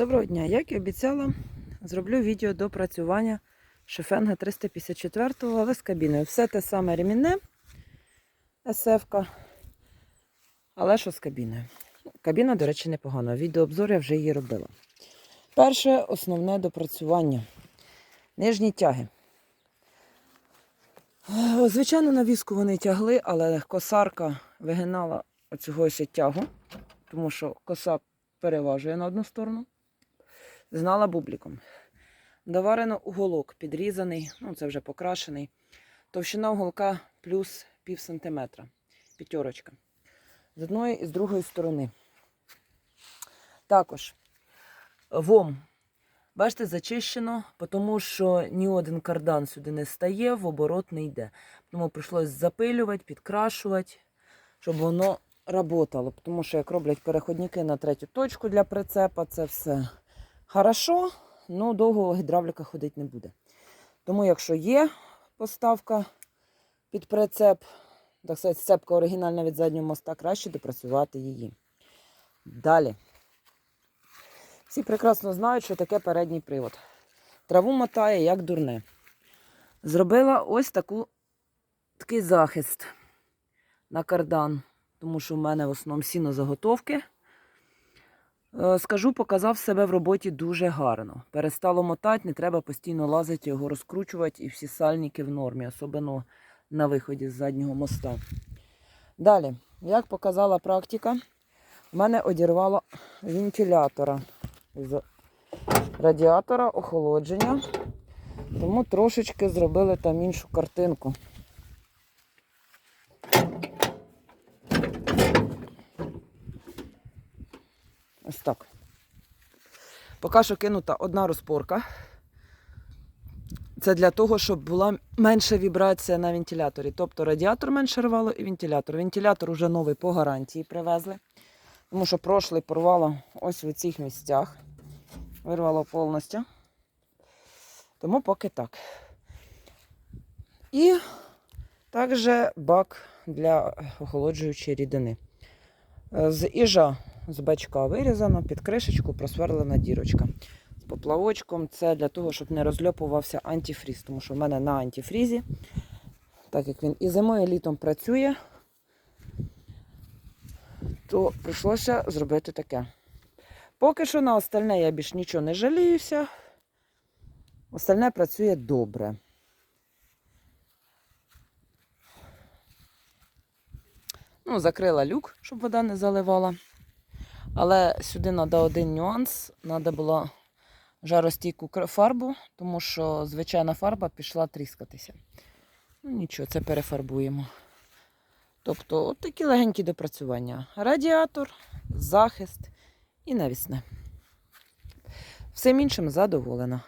Доброго дня! Як і обіцяла, зроблю відео до працювання шефенга 354 але з кабіною. Все те саме ремінне SF, але що з кабіною. Кабіна, до речі, непогана. Відеообзор я вже її робила. Перше основне допрацювання. Нижні тяги. Е, Звичайно, на візку вони тягли, але косарка вигинала оцього тягу, тому що коса переважує на одну сторону. Знала бубліком. Доварено уголок підрізаний, ну це вже покрашений. Товщина уголка плюс пів сантиметра. П'ятерочка. З одної і з другої сторони. Також вом. Бачите, зачищено, тому що ні один кардан сюди не стає, в оборот не йде. Тому прийшлось запилювати, підкрашувати, щоб воно працювало. Тому що як роблять переходники на третю точку для прицепа, це все хорошо, але довго гідравліка ходити не буде. Тому, якщо є поставка під прицеп, так сказати, сцепка оригінальна від заднього моста, краще допрацювати її. Далі. Всі прекрасно знають, що таке передній привод. Траву мотає, як дурне. Зробила ось таку, такий захист на кардан, тому що в мене в основному сіно заготовки. Е, Скажу, показав себе в роботі дуже гарно. Перестало мотати, не треба постійно лазити, його розкручувати, і всі сальники в нормі, особливо на виході з заднього моста. Далі, як показала практика, в мене одірвало вентилятора з радіатора охолодження, тому трошечки зробили там іншу картинку. Ось так. Поки що кинута одна розпорка. Це для того, щоб була менша вібрація на вентиляторі. Тобто радіатор менше рвало і вентилятор. Вентилятор вже новий по гарантії привезли. Тому що прошлий порвало ось в цих місцях. Вирвало повністю. Тому поки так. І також бак для охолоджуючої рідини. З іжа з бачка вирізано, під кришечку просверлена дірочка. З поплавочком це для того, щоб не розльопувався антифріз, тому що в мене на антифрізі, так як він і зимою, і літом працює, то прийшлося зробити таке. Поки що на остальне я більш нічого не жаліюся. Остальне працює добре. Ну, закрила люк, щоб вода не заливала. Але сюди треба один нюанс. Треба було жаростійку фарбу, тому що звичайна фарба пішла тріскатися. Ну нічого, це перефарбуємо. Тобто, от такі легенькі допрацювання. Радіатор, захист і навісне. Всім іншим задоволена.